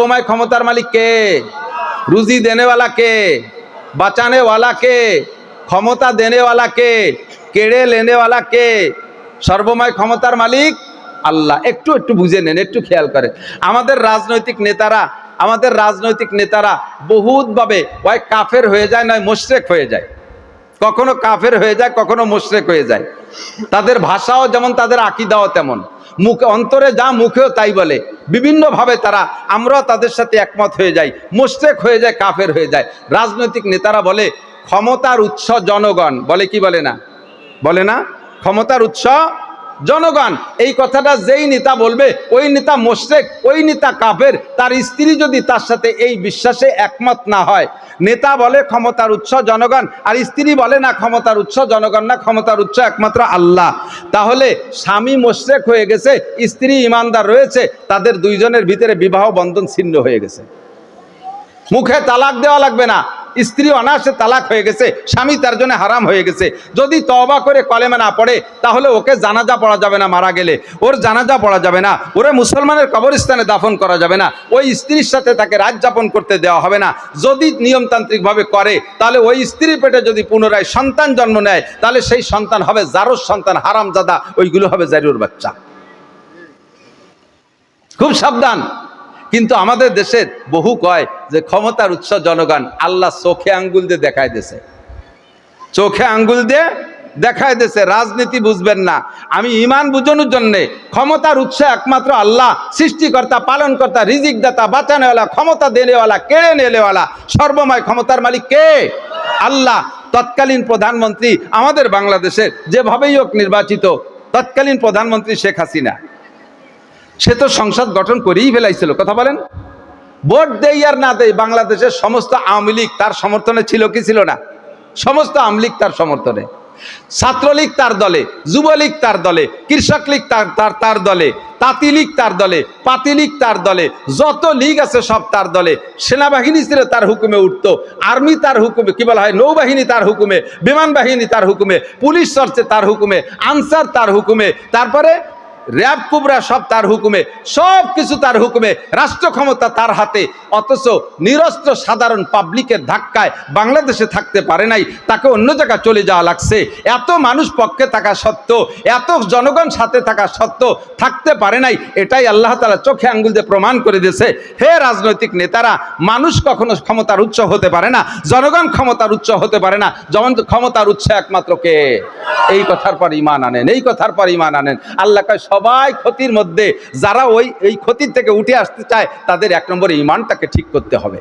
সর্বময় ক্ষমতার মালিক কে? রুজি দেনেওয়ালা কে? বাঁচানেওয়ালা কে? ক্ষমতা দেনেওয়ালা কে? কেড়ে লেনেওয়ালা কে? সর্বময় ক্ষমতার মালিক আল্লাহ। একটু একটু বুঝে নেন, একটু খেয়াল করে আমাদের রাজনৈতিক নেতারা, আমাদের রাজনৈতিক নেতারা বহুতভাবে হয় কাফের হয়ে যায় নয়, মোশরেক হয়ে যায়। কখনো কাফের হয়ে যায়, কখনো মোশরেক হয়ে যায়। তাদের ভাষাও যেমন তাদের আকিদাও তেমন। মুখে অন্তরে যা মুখেও তাই বলে। বিভিন্নভাবে তারা, আমরাও তাদের সাথে একমত হয়ে যাই। মোশরেক হয়ে যায়, কাফের হয়ে যায়। রাজনৈতিক নেতারা বলে, ক্ষমতার উৎস জনগণ। বলে কি বলে না? বলে না? ক্ষমতার উৎস জনগণ। এই কথাটা যেই নেতা বলবে, ওই নেতা মোশরেক, ওই নেতা কাফের, তার স্ত্রী যদি তার সাথে এই বিশ্বাসে একমত না হয় নেতা বলে ক্ষমতার উৎস জনগণ, আর স্ত্রী বলে না ক্ষমতার উৎস জনগণ না, ক্ষমতার উৎস একমাত্র আল্লাহ। তাহলে স্বামী মোশেক হয়ে গেছে, স্ত্রী ইমানদার রয়েছে, তাদের দুইজনের ভিতরে বিবাহ বন্ধন ছিন্ন হয়ে গেছে। মুখে তালাক দেওয়া লাগবে না। স্ত্রী অনায়াসে তালাক হয়ে গেছে, স্বামী তার জন্য হারাম হয়ে গেছে। যদি তবা করে কলেমে না পড়ে, তাহলে ওকে জানাজা পড়া যাবে না মারা গেলে। ওর জানাজা পড়া যাবে না, ওরে মুসলমানের কবরস্থানে দাফন করা যাবে না, ওই স্ত্রীর সাথে তাকে রাত যাপন করতে দেওয়া হবে না। যদি নিয়মতান্ত্রিকভাবে করে, তাহলে ওই স্ত্রীর পেটে যদি পুনরায় সন্তান জন্ম নেয়, তাহলে সেই সন্তান হবে জারোর সন্তান, হারামজাদা, ওইগুলো হবে জারিউর বাচ্চা। খুব সাবধান। কিন্তু আমাদের দেশের বহু কয় যে ক্ষমতার উৎস জনগণ আল্লাহ চোখে আঙ্গুল দিয়ে দেখায় দিছে চোখে আঙ্গুল দিয়ে দেখায় দিছে রাজনীতি বুঝবেন না। আমি ইমান বুঝানোর জন্যে ক্ষমতার উৎস একমাত্র আল্লাহ, সৃষ্টিকর্তা, পালনকর্তা রিজিক দাতা বাঁচানেওয়ালা, ক্ষমতা দেনেওয়ালা, কেড়ে নেওয়ালা, সর্বময় ক্ষমতার মালিক কে? আল্লাহ। তৎকালীন প্রধানমন্ত্রী আমাদের বাংলাদেশের যেভাবেই হোক নির্বাচিত, তৎকালীন প্রধানমন্ত্রী শেখ হাসিনা। সে তো সংসদ গঠন করেই ফেলাইছিল, কথা বলেন। ভোট দেই আর না দেই বাংলাদেশের সমস্ত আওয়ামী লীগ তার সমর্থনে ছিল কি ছিল না? সমস্ত আওয়ামী লীগ তার সমর্থনে। ছাত্রলীগ তার দলে, যুবলীগ তার দলে, কৃষক লীগ তার তার তার দলে, তাঁতি লীগ তার দলে, পাতি লীগ তার দলে, যত লীগ আছে সব তার দলে। সেনাবাহিনী ছিল তার হুকুমে উঠতো, আর্মি তার হুকুমে, কি বলা হয়, নৌবাহিনী তার হুকুমে বিমান বাহিনী তার হুকুমে, পুলিশ চর্চে তার হুকুমে, আনসার তার হুকুমে। তারপরে র্যাব কুবরা সব তার হুকুমে, সব কিছু তার হুকুমে রাষ্ট্র ক্ষমতা তার হাতে, অথচ নিরস্ত্র সাধারণ পাবলিকের ধাক্কায় বাংলাদেশে থাকতে পারে নাই, তাকে অন্য জায়গায় চলে যাওয়া লাগছে। এত মানুষ পক্ষে থাকা সত্ত্বেও, এত জনগণ সাথে থাকা সত্ত্বেও থাকতে পারে নাই, এটাই আল্লাহ তালা চোখে আঙ্গুল দিয়ে প্রমাণ করে দিয়েছে। হে রাজনৈতিক নেতারা, মানুষ কখনো ক্ষমতার উচ্চ হতে পারে না, জনগণ ক্ষমতার উচ্চ হতে পারে না, যেমন ক্ষমতার উচ্চ একমাত্র কে? এই কথার পর ইমান আনেন, এই কথার পর ইমান আনেন। আল্লাহ কয় সবাই ক্ষতির মধ্যে, যারা ওই, এই ক্ষতির থেকে উঠে আসতে চায়, তাদের এক নম্বরে ইমানটাকে ঠিক করতে হবে।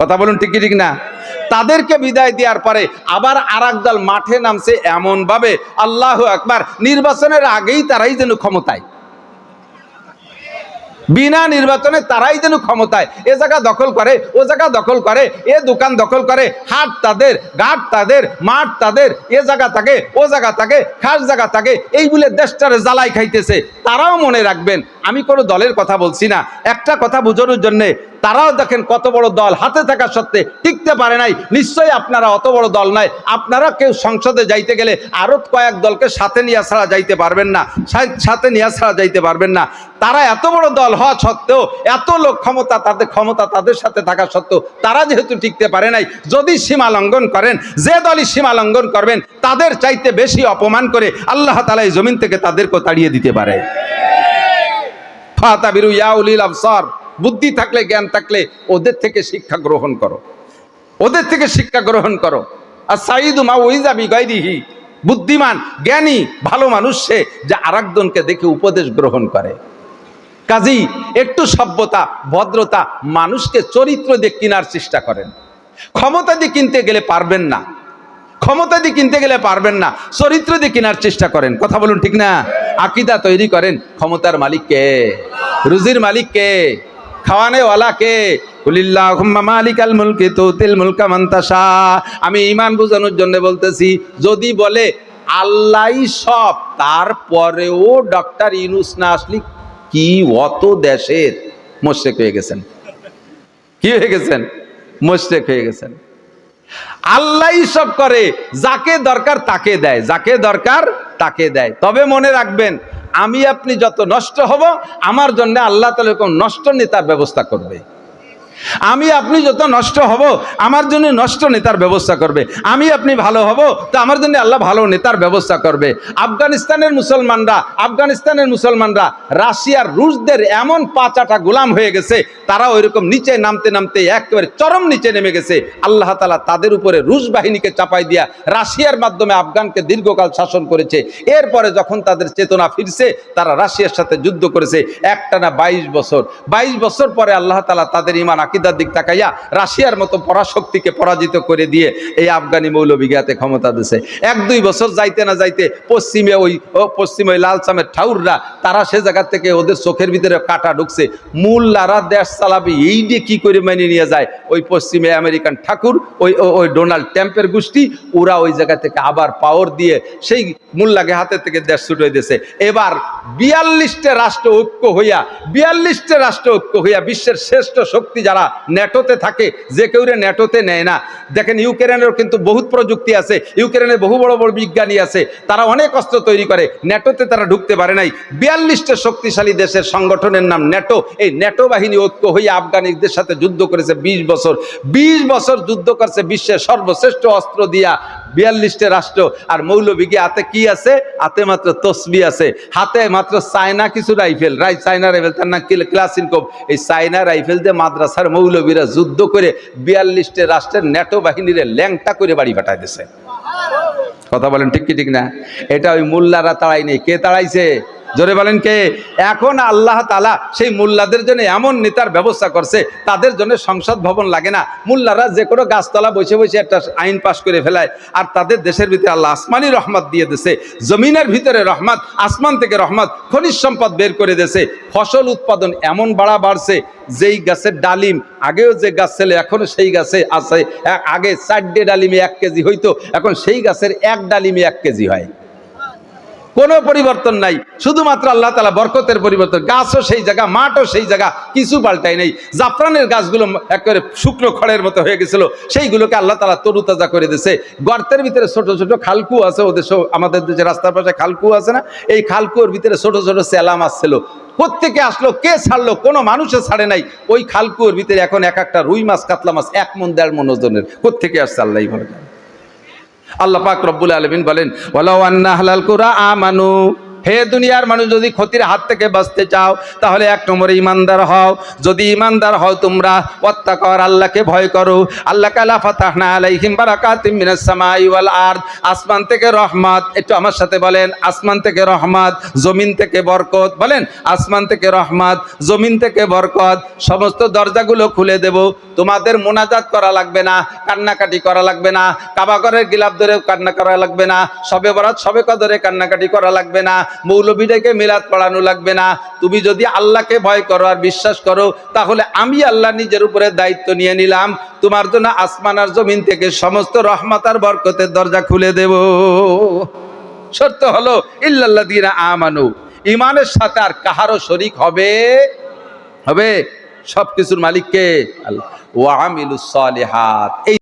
কথা বলুন ঠিকই ঠিক না? তাদেরকে বিদায় দেওয়ার পরে আবার আর মাঠে নামছে এমনভাবে, আল্লাহ একবার নির্বাচনের আগেই তারাই যেন ক্ষমতায়। বিনা নির্বাচনে তারাই যেন ক্ষমতায়। এ জায়গা দখল করে, ও জায়গা দখল করে, এ দোকান দখল করে, হাট তাদের, ঘাট তাদের, মাঠ তাদের, এ জায়গা থাকে, ও জায়গা থাকে, খাস জায়গা থাকে, এই বলে দেশটারে জ্বালাই খাইতেছে। তারাও মনে রাখবেন, আমি কোনো দলের কথা বলছি না। একটা কথা বোঝানোর জন্যে তারাও দেখেন কত বড় দল, হাতে থাকা সত্ত্বে টিকতে পারে নাই। নিশ্চয়ই আপনারা অত বড় দল নাই আপনারা কেউ সংসদে যাইতে গেলে আরও কয়েক দলকে সাথে নিয়ে ছাড়া যাইতে পারবেন না, সাথে নিয়ে ছাড়া যাইতে পারবেন না। তারা এত বড় দল হওয়া সত্ত্বেও, এত লোক ক্ষমতা তাদের ক্ষমতা তাদের সাথে থাকা সত্ত্বেও তারা যেহেতু টিকতে পারে নাই, যদি সীমা লঙ্ঘন করেন, যে দলই সীমা লঙ্ঘন করবেন, তাদের চাইতে বেশি অপমান করে আল্লাহ তালা এই জমিন থেকে তাদেরকে তাড়িয়ে দিতে পারে। ফাতাবিরু ইয়া উলিল আবসার। বুদ্ধি থাকলে, জ্ঞান থাকলে ওদের থেকে শিক্ষা গ্রহণ করো। ওদের থেকে শিক্ষা গ্রহণ করো। আর সাইদু মা ওইজাবি গাইদিহি বুদ্ধিমান, জ্ঞানী, ভালো মানুষ সে যে আরেকজনকে দেখে উপদেশ গ্রহণ করে। কাজী, একটু সভ্যতা, ভদ্রতা, মানুষকে চরিত্র দিয়ে কেনার চেষ্টা করেন। ক্ষমতা দিয়ে কিনতে গেলে পারবেন না। ক্ষমতা দিয়ে কিনতে গেলে পারবেন না। চরিত্র দিয়ে কেনার চেষ্টা করেন। কথা বলুন ঠিক না? আকিদা তৈরি করেন। ক্ষমতার মালিককে রুজির মালিক কে? খাওয়ানেওয়ালা কে? মুলকি মুলকা আমি ইমান বোঝানোর জন্য বলতেছি, যদি বলে আল্লাহ সব, তারপরেও ডক্টর ইনুস না আসলি, কি অত দেশের মোশেক হয়ে গেছেন? কি হয়ে গেছেন? মোশেক হয়ে গেছেন। আল্লাহ সব করে, যাকে দরকার তাকে দেয়, যাকে দরকার তাকে দেয়। তবে মনে রাখবেন আমি আপনি যত নষ্ট হব আমার জন্য আল্লাহ তালা এরকম নষ্ট নেতার ব্যবস্থা করবে। আমি আপনি যত নষ্ট হব, আমার জন্য নষ্ট নেতার ব্যবস্থা করবে। আমি আপনি ভালো হব, তো আমার জন্য আল্লাহ ভালো নেতার ব্যবস্থা করবে। আফগানিস্তানের মুসলমানরা আফগানিস্তানের মুসলমানরা, রাশিয়ার রুশদের এমন পাঁচাটা গোলাম হয়ে গেছে, তারা ওইরকম নিচে নামতে নামতে একেবারে চরম নিচে নেমে গেছে। আল্লাহ তালা তাদের উপরে রুশ বাহিনীকে চাপাই দিয়া রাশিয়ার মাধ্যমে আফগানকে দীর্ঘকাল শাসন করেছে। এরপরে যখন তাদের চেতনা ফিরছে, তারা রাশিয়ার সাথে যুদ্ধ করেছে। একটানা বাইশ বছর। বাইশ বছর পরে আল্লাহ তালা তাদের ইমান আকিদার দিক তাকাইয়া রাশিয়ার মতো পরাশক্তিকে পরাজিত করে দিয়ে এই আফগানি মৌলবিঘাতে ক্ষমতা দিছে। এক, দুই বছর যাইতে না যাইতে পশ্চিমে ওই পশ্চিমে ওই লালসামের ঠাউররা, তারা সে জায়গা থেকে ওদের চোখের ভিতরে কাটা ঢুকছে। মূল্যারা দেশ চালাবে, এই দিয়ে কি করে মেনে নিয়ে যায়? ওই পশ্চিমে আমেরিকান ঠাকুর, ওই ওই ডোনাল্ড ট্যাম্পের গোষ্ঠী, ওরা ওই জায়গা থেকে আবার পাওয়ার দিয়ে সেই মোল্লাকে হাতে থেকে দেশ ছুটে দিয়েছে। এবার বিয়াল্লিশটা রাষ্ট্র ঐক্য হইয়া, বিয়াল্লিশটা রাষ্ট্র ঐক্য হইয়া বিশ্বের শ্রেষ্ঠ শক্তি যারা ন্যাটোতে থাকে, যে কেউ ন্যাটোতে নেয় না। দেখেন ইউক্রেনেরও কিন্তু বহুত প্রযুক্তি আছে, ইউক্রেনের বহু বড় বড় বিজ্ঞানী আছে, তারা অনেক অস্ত্র তৈরি করে ন্যাটোতে তারা ঢুকতে পারে নাই। বিয়াল্লিশটা শক্তিশালী দেশের সংগঠনের নাম ন্যাটো এই ন্যাটো বাহিনী ঐক্য হয়ে আফগানিকদের সাথে যুদ্ধ করেছে বিশ বছর। বিশ বছর যুদ্ধ করছে বিশ্বের সর্বশ্রেষ্ঠ অস্ত্র দিয়া বিয়াল্লিশটা রাষ্ট্র আর মৌলবিকে হাতে কি আছে? হাতে মাত্র তসবি আছে। হাতে মাত্র চায়না কিছু রাইফেল। রাই চায়না রাইফেল, তার নাম ক্লাস ইনকম এই চায়না রাইফেল দিয়ে মাদ্রাসার মৌলবীরা যুদ্ধ করে বিয়াল্লিশটা রাষ্ট্রের ন্যাটো বাহিনীর ল্যাংটা করে বাড়ি পাঠায় দিছে কথা বলেন ঠিক কি, ঠিক না? এটা ওই মোল্লারা তাড়াই নেই। কে তাড়াইছে? জোরে বলেন কে? এখন আল্লাহ তালা সেই মোল্লাদের জন্য এমন নেতার ব্যবস্থা করছে, তাদের জন্য সংসদ ভবন লাগে না। মোল্লারা যে কোনো গাছতলা বসে বসে একটা আইন পাশ করে ফেলায়, আর তাদের দেশের ভিতরে আল্লাহ আসমানি রহমত দিয়ে দেছে, জমিনের ভিতরে রহমত, আসমান থেকে রহমত, খনিজ সম্পদ বের করে দেছে। ফসল উৎপাদন এমন বাড়া বাড়ছে, যেই গাছের ডালিম, আগেও যে গাছ ছিল এখনও সেই গাছে আছে। আগে চারটে ডালিমে এক কেজি হইতো, এখন সেই গাছের এক ডালিমে এক কেজি হয়। কোনো পরিবর্তন নাই। শুধুমাত্র আল্লাহ তালা বরকতের পরিবর্তন। গাছও সেই জায়গা, মাঠও সেই জায়গা, কিছু পাল্টাই নেই। জাফরানের গাছগুলো একেবারে শুকনো খড়ের মতো হয়ে গেছিল। সেইগুলোকে আল্লাহ তালা তরুতাজা করে দিয়েছে। গর্তের ভিতরে ছোট ছোট খালকু আছে, ওদের আমাদের দেশে রাস্তার পাশে খালকু আছে না, এই খালকুর ভিতরে ছোট ছোট সেলা মাছ ছিল কোত্থেকে আসলো, কে ছাড়লো, কোনো মানুষে ছাড়ে নাই। ওই খালকুর ভিতরে এখন এক একটা রুই মাছ, কাতলা মাছ, এক মন দেড় মন ওজনের। কোত্থেকে আসছে আল্লাহ ভালো। আল্লাহ পাক রব্বুল আলমিন বলেন ওয়ালাউ আন্না হালাল কুরা আমানু। হে দুনিয়ার মানুষ, যদি ক্ষতির হাত থেকে বাঁচতে চাও, তাহলে এক নম্বরে ইমানদার হও। যদি ইমানদার হও তোমরা অত্যা কর আল্লাহকে ভয় করো। আল্লাহ কালা ফাতাহনা আলাইহিম বারাকাতিম মিনাস সামাই ওয়াল আসমান থেকে রহমত, একটু আমার সাথে বলেন, আসমান থেকে রহমত, জমিন থেকে বরকত, বলেন, আসমান থেকে রহমত, জমিন থেকে বরকত, সমস্ত দরজাগুলো খুলে দেব। তোমাদের মোনাজাত করা লাগবে না, কান্নাকাটি করা লাগবে না কাবাগরের গিলাপ ধরে কান্না করা লাগবে না, সবে বরাত, সবে কদরে কান্নাকাটি করা লাগবে না মৌলবীটাকে মিলাদ পড়ানো লাগবে না। তুমি যদি আল্লাহকে ভয় করো আর বিশ্বাস করো, তাহলে আমি আল্লাহ নিজের উপরে দায়িত্ব নিয়ে নিলাম। তোমার জন্য আসমান আর জমিন থেকে সমস্ত রহমত আর বরকতের দরজা খুলে দেব। শর্ত হলো ইল্লাল্লাহ দিনা আমানু ইমানের সাথে আর কাহারও শরিক হবে? হবে। সব কিছুর মালিককে আল্লাহ। ওয়া আমিলুস সালিহাত। এই